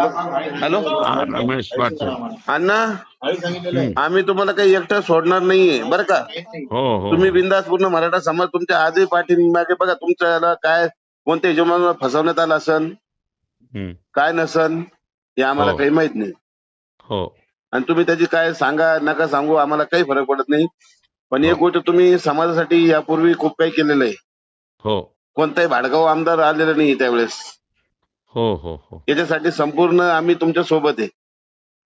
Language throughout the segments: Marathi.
हॅलो? रमेश पाटील अण्णा. आम्ही तुम्हाला काही एकटं सोडणार नाहीये बरं का? हो हो. तुम्ही बिंदास पूर्ण मराठा समाज तुमच्या आजही पाठीमागे बघा तुमच्या याला काय कोणत्या हिशोबाने फसवण्यात आलं असन? हम्म. काय काय नसन? हे आम्हाला हो. काही माहीत नाही. हो. आणि तुम्ही त्याची काय सांगा नका सांगू आम्हाला काही फरक पडत नाही. पण एक हो. गोष्ट तुम्ही समाजासाठी यापूर्वी खूप काही केलेलं आहे. हो. कोणताही भाडगाव आमदार आलेला नाही त्यावेळेस. हो हो हो. याच्यासाठी संपूर्ण आम्ही तुमच्यासोबत आहे.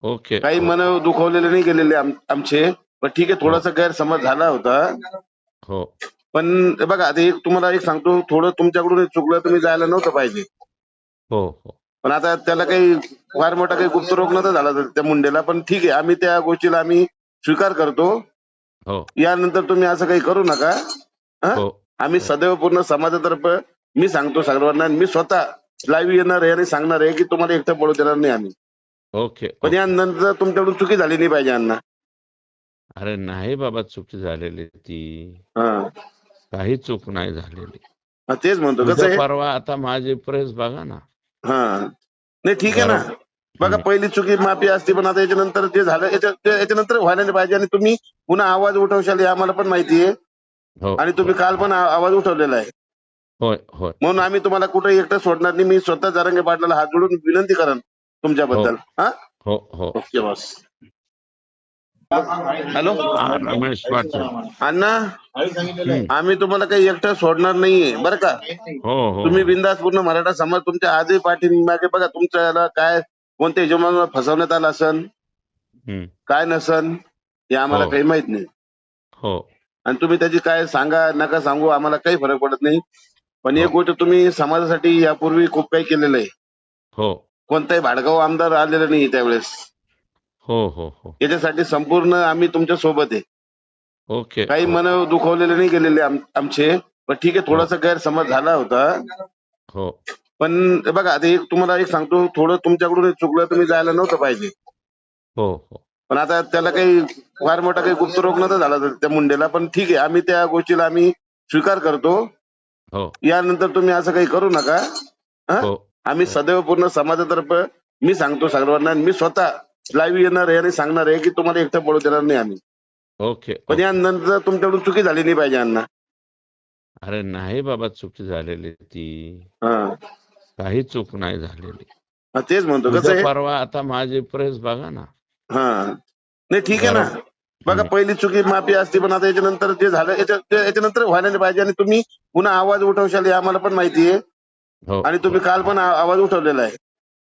ओके. काही मन दुखवलेले नाही गेलेले आम- आमचे पण ठीक आहे थोडासा गैरसमज झाला होता. हो. पण हे बघा आता एक तुम्हाला एक सांगतो थोडं तुमच्याकडून चुकलं तुम्ही जायला नव्हतं पाहिजे. हो हो. पण आता त्याला काही फार मोठा काही गुप्तरोग नव्हता झाला त्या मुंडेला पण ठीक आहे आम्ही त्या गोष्टीला आम्ही स्वीकार करतो. हो. यानंतर तुम्ही असं काही करू नका. हा? हो. आम्ही सदैव पूर्ण समाजातर्फे मी सांगतो सर्वांना आणि मी स्वतः लाईव्ह येणार आहे आणि सांगणार आहे की तुम्हाला एकटं पडू देणार नाही आम्ही. ओके पण यानंतर तुमच्याकडून चुकी झाली नाही पाहिजे अण्णा. अरे नाही बाबा चुकी झालेली ती. हा. काही चूक नाही झालेली. हा, तेच म्हणतो. कसं उद्या परवा आता माझी प्रेस बघा ना. हा. नाही ठीक आहे ना. बरोबर. बघा. पहिली चुकी माफी असते पण आता याच्यानंतर जे झालं याच्या- ते- याच्यानंतर व्हायला नाही पाहिजे आणि तुम्ही पुन्हा आवाज उठवशाल हे आम्हाला पण माहिती आहे. हो. आणि तुम्ही काल पण आ- आवाज उठवलेला आहे. होय होय. म्हणून आम्ही तुम्हाला कुठे एकटं सोडणार नाही. मी स्वतः जारंगे पाटलाला हात जोडून विनंती करेन तुमच्याबद्दल. हा. हो? हो ओके बॉस. हॅलो? हा, रमेश पाटील अण्णा. आम्ही तुम्हाला काही एकटं सोडणार नाहीये बरं का? हो हो. तुम्ही बिंदास पूर्ण मराठा समाज तुमच्या आजही पाठीमागे बघा तुमच्या याला काय कोणत्या हिशोबाने फसवण्यात आलं असन? हम्म. काय नसन? हे आम्हाला हो. काही माहीत नाही. हो. आणि तुम्ही त्याची काय सांगा नका सांगू आम्हाला काही फरक पडत नाही. पण एक हो. गोष्ट तुम्ही समाजासाठी यापूर्वी खूप काही केलेलं आहे. हो. कोणताही भाडगाव आमदार आलेला नाही त्यावेळेस. हो हो हो. याच्यासाठी संपूर्ण आम्ही तुमच्यासोबत आहे. ओके. काही हो. मन दुखवलेले नाही गेलेले आम- आमचे. पण ठीक आहे थोडासा गैरसमज झाला होता. हो. पण हे बघा आता एक तुम्हाला एक सांगतो थोडं तुमच्याकडून चुकलं तुम्ही जायला नव्हतं पाहिजे. हो हो. पण आता त्याला काही फार मोठा काही गुप्तरोग नव्हता झाला त्या मुंडेला. पण ठीक आहे आम्ही त्या गोष्टीला आम्ही स्वीकार करतो. हो. यानंतर तुम्ही असं काही करू नका. हा? आम्ही सदैव पूर्ण समाजातर्फे मी सांगतो सर्वांना मी स्वतः लाईव्ह येणार आहे आणि सांगणार आहे की तुम्हाला एकटं पडू देणार नाही आम्ही. ओके. पण यानंतर तुमच्याकडून चुकी झाली नाही पाहिजे अण्णा. अरे नाही बाबा चुकी झालेली ती. हा. काही चूक नाही झालेली. तेच म्हणतो. कसं परवा आता माझी प्रेस बघा ना. हा. नाही ठीक आहे ना. बघा. पहिली चुकी माफी असते पण आता याच्यानंतर जे झालं याच्यानंतर व्हायला नाही पाहिजे. आणि तुम्ही पुन्हा आवाज उठवशाल हे आम्हाला पण माहिती आहे. हो. आणि तुम्ही काल पण आवाज उठवलेला आहे.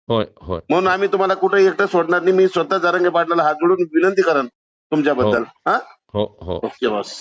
होय होय. म्हणून आम्ही तुम्हाला कुठे एकटं सोडणार नाही. मी स्वतः जारंगे पाटलाला हात जोडून विनंती करेन तुमच्याबद्दल. हा? हो हो. Okay boss.